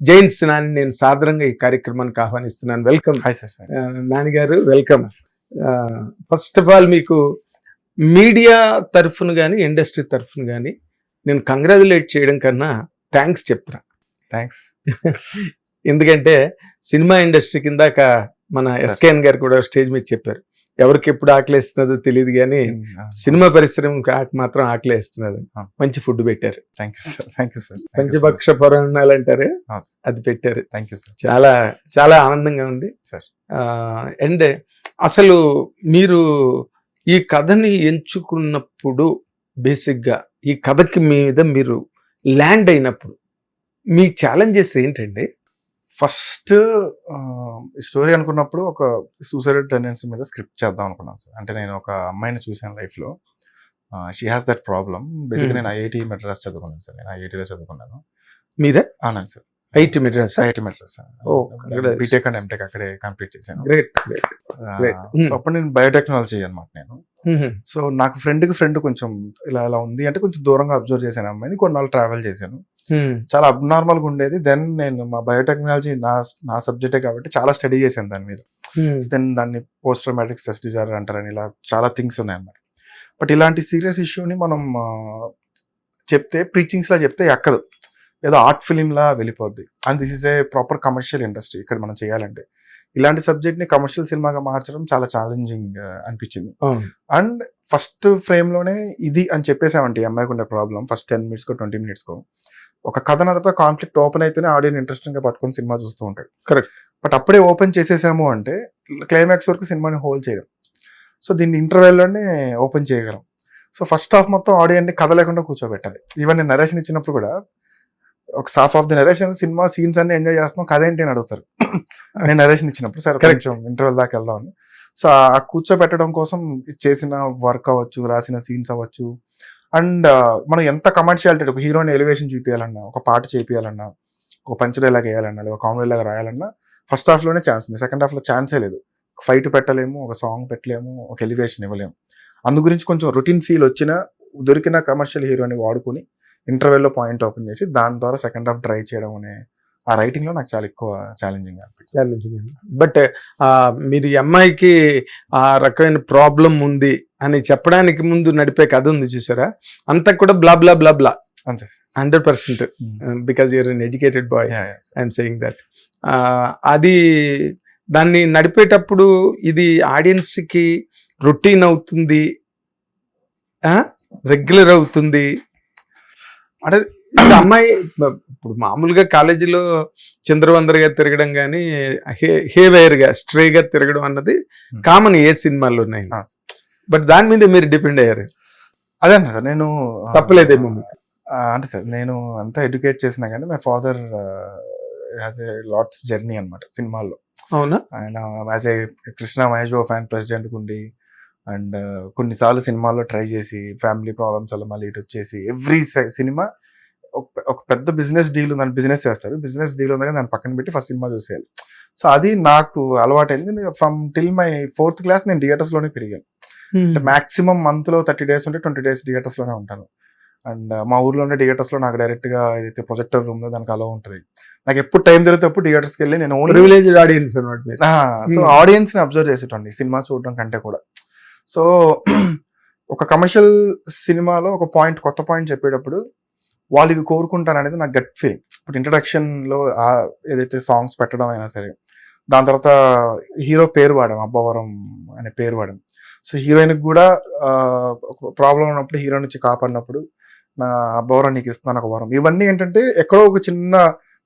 Jains Nani నేను సాదరంగా ఈ కార్యక్రమానికి ఆహ్వానిస్తున్నాను. Welcome hi sir Nani garu welcome first of all మీకు మీడియా తరఫున కానీ ఇండస్ట్రీ తరఫున కానీ నేను కంగ్రాచులేట్ చేయడం కన్నా థ్యాంక్స్ చెప్తున్నా. థ్యాంక్స్ ఎందుకంటే సినిమా ఇండస్ట్రీ కిందాక మన ఎస్కేఎన్ గారు కూడా స్టేజ్ మీద చెప్పారు. ఎవరికి ఎప్పుడు ఆకలిస్తున్నదో తెలియదు కానీ సినిమా పరిశ్రమకి ఆట మాత్రం ఆకలిస్తున్నది. మంచి ఫుడ్ పెట్టారు. Thank you sir thank you sir పంచభక్ష పురాణాలు అంటారు. అది పెట్టారు. థ్యాంక్ యూ సార్ చాలా చాలా ఆనందంగా ఉంది. Sir. అండ్ అసలు మీరు ఈ కథని ఎంచుకున్నప్పుడు బేసిక్గా ఈ కథకి మీద మీరు ల్యాండ్ అయినప్పుడు మీ ఛాలెంజెస్ ఏంటండి? ఫస్ట్ స్టోరీ అనుకున్నప్పుడు ఒక సూసైడ్ టెండెన్సీ మీద స్క్రిప్ట్ చేద్దాం అనుకున్నాను సార్. అంటే నేను ఒక అమ్మాయిని చూసాను లైఫ్లో. షీ హాస్ దట్ ప్రాబ్లం బేసిక్గా Hmm. నేను ఐఐటి మెడ్రాస్ చదువుకున్నాను సార్. నేను ఐఐటిలో చదువుకున్నాను. మీరే అవునండి sir. IT Madras? IIT Madras. BTech and MTech అక్కడే కంప్లీట్ చేశాను. Great. Hmm. సో అప్పుడు నేను బయోటెక్నాలజీ అనమాట నేను. సో నాకు ఫ్రెండ్కి ఫ్రెండ్ కొంచెం ఇలా ఇలా ఉంది అంటే కొంచెం దూరంగా అబ్జర్వ్ చేశాను అమ్మాయిని. కొన్నాళ్ళు ట్రావెల్ చేశాను. చాలా అబ్నార్మల్గా ఉండేది. దెన్ నేను మా బయోటెక్నాలజీ నా నా సబ్జెక్టే కాబట్టి చాలా స్టడీ చేశాను దాని మీద. దెన్ దాన్ని పోస్ట్ ట్రామాటిక్ స్ట్రెస్ డిజార్డర్ అంటారని ఇలా చాలా థింగ్స్ ఉన్నాయన్నమాట. బట్ ఇలాంటి సీరియస్ ఇష్యూని మనం చెప్తే ప్రీచింగ్స్లా చెప్తే ఎక్కదు. ఏదో ఆర్ట్ ఫిలింలా వెళ్ళిపోద్ది. And this is a proper commercial industry ఇక్కడ మనం చేయాలంటే. ఇలాంటి సబ్జెక్ట్ని కమర్షియల్ సినిమాగా మార్చడం చాలా ఛాలెంజింగ్ అనిపించింది. అవును. అండ్ ఫస్ట్ ఫ్రేమ్లోనే ఇది అని చెప్పేసామంటే ఈ అమ్మాయికి ఉండే ప్రాబ్లం ఫస్ట్ టెన్ మినిట్స్కో ట్వంటీ మినిట్స్కో. ఒక కథ తర్వాత కాన్ఫ్లిక్ట్ ఓపెన్ అయితేనే ఆడియన్ ఇంట్రెస్టింగ్గా పట్టుకొని సినిమా చూస్తూ ఉంటాడు. Correct. బట్ అప్పుడే ఓపెన్ చేసేసాము అంటే క్లైమాక్స్ వరకు సినిమాని హోల్డ్ చేయడం సో దీన్ని ఇంటర్వెల్లోనే ఓపెన్ చేయగలం. సో ఫస్ట్ హాఫ్ మొత్తం ఆడియన్ని కథ లేకుండా కూర్చోబెట్టాలి. ఈవెన్ నేను నరేషన్ ఇచ్చినప్పుడు కూడా ఒక half of the narration cinema scenes అన్ని ఎంజాయ్ చేస్తున్నాం. కథ ఏంటి అని అడుగుతారు. నేను నరేషన్ ఇచ్చినప్పుడు సరే. కొంచెం ఇంటర్వెల్ దాకా వెళ్దామని సో ఆ కూర్చోబెట్టడం కోసం చేసిన వర్క్ అవ్వచ్చు రాసిన సీన్స్ అవ్వచ్చు. అండ్ మనం ఎంత కమర్షియాలిటీ ఒక హీరోని ఎలివేషన్ చూపించాలన్నా ఒక పాట చేపియాలన్నా ఒక పంచ్ డైలాగ్ వేయాలన్నా లేదా కామెడీ లాగా రాయాలన్నా ఫస్ట్ హాఫ్లోనే ఛాన్స్ ఉంది. సెకండ్ హాఫ్లో ఛాన్సే లేదు. ఒక ఫైట్ పెట్టలేము ఒక సాంగ్ పెట్టలేము ఒక ఎలివేషన్ ఇవ్వలేము. అందు గురించి కొంచెం రొటీన్ ఫీల్ వచ్చిన దొరికిన కమర్షియల్ హీరోని వాడుకొని ఇంటర్వెల్లో పాయింట్ ఓపెన్ చేసి దాని ద్వారా సెకండ్ హాఫ్ డ్రై చేయడం అనే ఆ రైటింగ్లో నాకు చాలా ఎక్కువ ఛాలెంజింగ్ అనిపించింది. బట్ మీరు ఈ అమ్మాయికి ఆ రకమైన ప్రాబ్లం ఉంది అని చెప్పడానికి ముందు నడిపే కథ ఉంది చూసారా? అంతా కూడా బ్లా బ్లా బ్లా బ్లా అంతే. Hundred percent because you're uneducated boy. I'm saying that అది దాన్ని నడిపేటప్పుడు ఇది ఆడియన్స్కి రొటీన్ అవుతుంది. రెగ్యులర్ అవుతుంది. అంటే అమ్మాయి ఇప్పుడు మామూలుగా కాలేజీలో చంద్రవందరగా తిరగడం కానీ హేవేర్గా స్ట్రే గా తిరగడం అన్నది Hmm. కామన్ ఏ సినిమాల్లో ఉన్నాయి. బట్ దాని మీద మీరు డిపెండ్ అయ్యారు. అదే సార్ నేను తప్పలేదేమో అంటే సార్ నేను అంతా ఎడ్యుకేట్ చేసినా కానీ my father has a lots journey అనమాట సినిమాల్లో. అవునా? ఆయన as a Krishna Mahesh Babu fan president ఉండి అండ్ కొన్నిసార్లు సినిమాల్లో ట్రై చేసి ఫ్యామిలీ ప్రాబ్లమ్స్ వల్ల మళ్ళీ ఇటు వచ్చేసి ఎవ్రీ సినిమా ఒక- పెద్ద బిజినెస్ డీల్ ఉందని బిజినెస్ చేస్తారు. బిజినెస్ డీల్ ఉంది కానీ దాన్ని పక్కన పెట్టి ఫస్ట్ సినిమా చూసేయాలి. సో అది నాకు అలవాటైంది. From till my fourth class నేను థియేటర్స్లోనే పెరిగాను అంటే మాక్సిమం మంత్లో థర్టీ డేస్ ఉంటే ట్వంటీ డేస్ థియేటర్స్లోనే ఉంటాను. అండ్ మా ఊర్లో ఉండే థియేటర్స్లో నాకు డైరెక్ట్గా ఏదైతే ప్రొజెక్టర్ రూమ్ దానికి అలా ఉంటుంది. నాకు ఎప్పుడు టైం దొరికితే అప్పుడు థియేటర్స్కి వెళ్ళి నేను ఓన్లీ ఆడియన్స్ సో Hmm. ఆడియన్స్ని అబ్జర్వ్ చేసేటండి సినిమా చూడడం కంటే కూడా. సో ఒక కమర్షియల్ సినిమాలో ఒక పాయింట్ కొత్త పాయింట్ చెప్పేటప్పుడు వాళ్ళు ఇవి కోరుకుంటారు అనేది నాకు గట్ ఫీలింగ్ ఇప్పుడు ఇంట్రడక్షన్లో ఏదైతే సాంగ్స్ పెట్టడం అయినా సరే దాని తర్వాత హీరో పేరు వాడాం అబ్బవరం అనే పేరు వాడాం సో హీరోయిన్ కూడా ప్రాబ్లం ఉన్నప్పుడు హీరో నుంచి కాపాడినప్పుడు నా అబ్బవరం నీకు ఇస్తున్నాను ఒక వరం. ఇవన్నీ ఏంటంటే ఎక్కడో ఒక చిన్న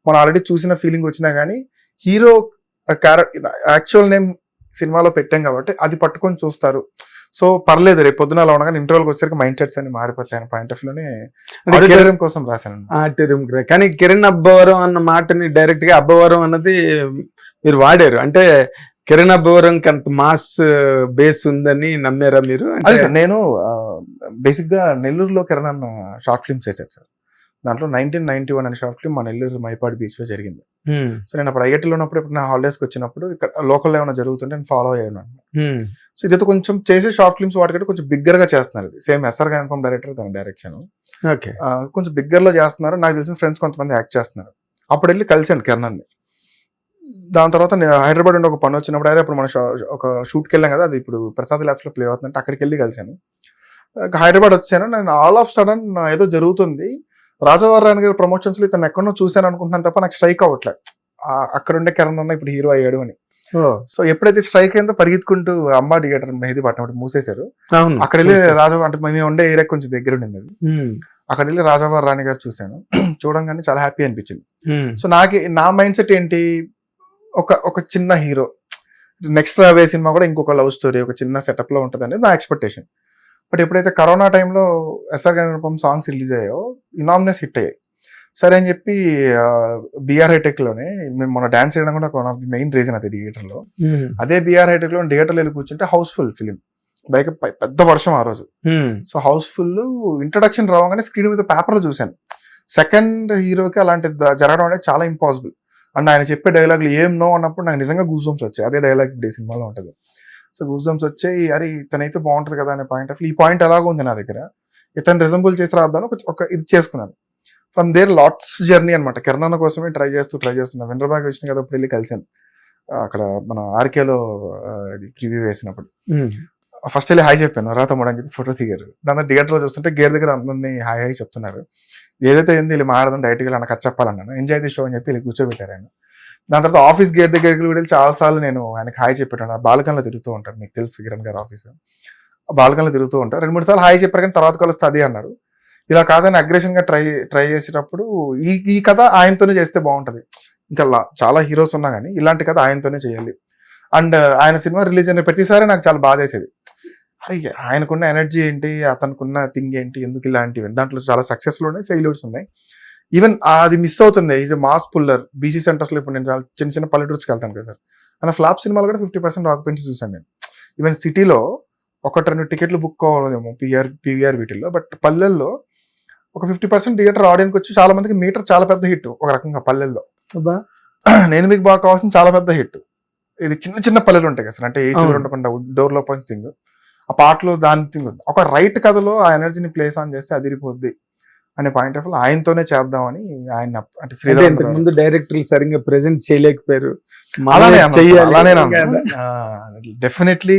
మనం ఆల్రెడీ చూసిన ఫీలింగ్ వచ్చినా కానీ హీరో క్యారెక్టర్ యాక్చువల్ నేమ్ సినిమాలో పెట్టాం కాబట్టి అది పట్టుకొని చూస్తారు. సో పర్లేదు రేపు పొద్దున అలా ఉండగానే ఇంటర్వల్కి వచ్చేసరికి మైండ్ సెట్స్ అనే పాయింట్ ఆఫ్లోనే ఆడిటోరియం కోసం రాశాను ఆడిటోరియం. కానీ కిరణ్ అబ్బవరం అన్న మాటని డైరెక్ట్గా అబ్బవరం అన్నది మీరు వాడారు. అంటే కిరణ్ అబ్బవరంకి అంత మాస్ బేస్ ఉందని నమ్మారా మీరు? నేను బేసిక్గా నెల్లూరులో కిరణ్ అన్న షార్ట్ ఫిల్మ్స్ చేశాడు సార్. దాంట్లో నైన్టీన్ నైన్టీ వన్ అనే షార్ట్ ఫిల్మ్ మా నెల్లూరు మైపాడు బీచ్లో జరిగింది. హ్మ్. సో నేను అప్పుడు ఐఐటీలో ఉన్నప్పుడు ఇప్పుడు నా హాలిడేస్కి వచ్చినప్పుడు ఇక్కడ లోకల్లో ఏమైనా జరుగుతుంటే నేను ఫాలో అయ్యాను హ్మ్. సో ఇదైతే కొంచెం చేసే షార్ట్ ఫిల్మ్స్ వాటికంటే కొంచెం బిగ్గర్గా చేస్తున్నారు ఇది. సేమ్ ఎస్ఆర్ కన్ఫర్మ్ డైరెక్టర్ తన డైరెక్షన్ ఓకే కొంచెం బిగ్గర్లో చేస్తున్నారు. నాకు తెలిసిన ఫ్రెండ్స్ కొంతమంది యాక్ట్ చేస్తున్నారు. అప్పుడు వెళ్ళి కలిశాను కిరణ్ని దాని తర్వాత నేను హైదరాబాద్ నుండి ఒక పని వచ్చినప్పుడు అరే అప్పుడు మన ఒక షూట్కి వెళ్ళాం కదా అది ఇప్పుడు ప్రసాద్ ల్యాబ్స్లో ప్లే అవుతుందంటే అక్కడికి వెళ్ళి కలిశాను. ఇంకా హైదరాబాద్ వచ్చాను. నేను ఆల్ ఆఫ్ సడన్ ఏదో జరుగుతుంది. రాజవారాయణ గారి ప్రమోషన్స్లో ఇతను ఎక్కడో చూశాను అనుకుంటున్నాను తప్ప నాకు స్ట్రైక్ అవ్వట్లేదు. ఆ- అక్కడ ఉండే కిరణ్ అన్న ఇప్పుడు హీరో అయ్యాడు అని. సో ఎప్పుడైతే స్ట్రైక్ అయిందో పరిగెత్తుకుంటూ అమ్మ థియేటర్ మెహదీ పట్టినప్పుడు మూసేశారు. అక్కడ వెళ్ళి రాజా అంటే మేము ఉండే ఏరియా కొంచెం దగ్గర ఉండింది అది. అక్కడ వెళ్ళి రాజావారి రాణి గారు చూశాను. చూడంగానే చాలా హ్యాపీ అనిపించింది. సో నాకు నా మైండ్ సెట్ ఏంటి? ఒక ఒక చిన్న హీరో నెక్స్ట్ రాబోయే సినిమా కూడా ఇంకొక లవ్ స్టోరీ ఒక చిన్న సెటప్లో ఉంటుంది అనేది నా ఎక్స్పెక్టేషన్ బట్ ఎప్పుడైతే కరోనా టైంలో ఎస్ఆర్ గణపం సాంగ్స్ రిలీజ్ అయ్యాయో ఇనామినస్ హిట్ అయ్యాయి. సరే అని చెప్పి బీఆర్ హైటెక్లోనే మేము మన డాన్స్ చేయడం కూడా one of the main reason అది థియేటర్లో ఉమ్, అదే బీఆర్ హైటెక్లో థియేటర్లో వెళ్ళి కూర్చుంటే హౌస్ఫుల్ ఫిలిం. ప- పెద్ద వర్షం ఆ రోజు. సో హౌస్ఫుల్ ఇంట్రడక్షన్ రావగానే స్క్రీన్ మీద పేపర్లో చూశాను. సెకండ్ హీరోకి అలాంటి జరగడం అనేది చాలా ఇంపాసిబుల్ అండ్ ఆయన చెప్పే డైలాగులు ఏం నో అన్నప్పుడు నాకు నిజంగా బంప్స్ వచ్చాయి. అదే డైలాగ్ ఇప్పుడు సినిమాలో ఉంటుంది. సో బంప్స్ వచ్చాయి. అరే ఇతనైతే బాగుంటుంది కదా అనే పాయింట్ ఆఫ్ ఈ పాయింట్ ఎలాగో ఉంది నా దగ్గర. ఇతను రిజంబుల్ చేసి రాద్దాను ఒక ఇది చేసుకున్నాను. ఫ్రమ్ దేర్ లాట్స్ జర్నీ అనమాట కిరణ్ కోసమే ట్రై చేస్తూ ట్రై చేస్తున్నా వెండ్రబాగ్ వచ్చిన కదా అప్పుడు వెళ్ళి కలిసాను ఆ, అక్కడ మన ఆర్కేలో ఇది ప్రివ్యూ వేసినప్పుడు. ఫస్ట్ వెళ్ళి హాయ్ చెప్పాను. రా తమ్ముడు అని చెప్పి ఫోటో దిగారు. దాని థియేటర్లో చూస్తుంటే గేర్ దగ్గర అందరినీ హాయ్ హాయ్ చెప్తున్నారు. ఏదైతే ఏంది వీళ్ళు మాడదాం డైరెక్ట్గా వెళ్ళి నాకు చెప్పాలన్నాను. ఎంజాయ్ ది షో అని చెప్పి వీళ్ళు కూర్చోబెట్టారు ఆయన. దాని తర్వాత ఆఫీస్ గేట్ దగ్గరికి వెళ్ళి చాలా సార్లు నేను ఆయనకి హాయ్ చెప్పాను ఆ బాల్కన్లో తిరుగుతూ ఉంటారు మీకు తెలుసు కిరణ్ గారు ఆఫీస్ బాల్కన్లో తిరుగుతూ ఉంటారు రెండు మూడు సార్లు హాయ్ చెప్పారు కానీ తర్వాత కలుస్తే అది అన్నారు. ఇలా కాదని అగ్రెషన్గా ట్రై ట్రై చేసేటప్పుడు ఈ ఈ కథ ఆయనతోనే చేస్తే బాగుంటుంది. ఇంకా చాలా హీరోస్ ఉన్నా కానీ ఇలాంటి కథ ఆయనతోనే చేయాలి. అండ్ ఆయన సినిమా రిలీజ్ అయిన ప్రతిసారి నాకు చాలా బాధ వేసేది అరే ఆయనకున్న ఎనర్జీ ఏంటి? అతనుకున్న థింగ్ ఏంటి? ఎందుకు ఇలాంటివి? దాంట్లో చాలా సక్సెస్లు ఉన్నాయి ఫెయిల్యూర్స్ ఉన్నాయి. ఈవెన్ అది మిస్ అవుతుంది. Is mass puller. బీసీ సెంటర్స్లో ఇప్పుడు నేను చాలా చిన్న చిన్న పల్లెటూర్స్కి వెళ్తాను కదా సార్. అన్న ఫ్లాప్ సినిమాలు కూడా ఫిఫ్టీ పర్సెంట్ ఆక్యుపెన్సీ చూసాను నేను. ఈవెన్ సిటీలో ఒకటి రెండు టికెట్లు బుక్ అవ్వలేదేమో పిఆర్ పీవీఆర్ వీటిల్లో. బట్ పల్లెల్లో ఒక ఫిఫ్టీ పర్సెంట్ థియేటర్ ఆడియన్కి వచ్చి చాలా మందికి మీటర్ చాలా పెద్ద హిట్ ఒక రకంగా పల్లెల్లో. నేను మీకు బాగా కావాల్సిన చాలా పెద్ద హిట్. ఇది చిన్న చిన్న పల్లెలు ఉంటాయి కదా సార్. అంటే ఏసీ. ఉండకుండా డోర్లో పంచి థింగ్ ఆ పాటలో దాని థింగ్ ఉంది. ఒక రైట్ కథలో ఆ ఎనర్జీని ప్లేస్ ఆన్ చేస్తే అదిరిపోద్ది అనే పాయింట్ ఆఫ్ ఆయనతోనే చేద్దామని ఆయన అంటే శ్రీధర్ ముందు డైరెక్టర్లు సరిగ్గా ప్రెజెంట్ చేయలేకపోయారు. అలానే. అలానే. డెఫినెట్లీ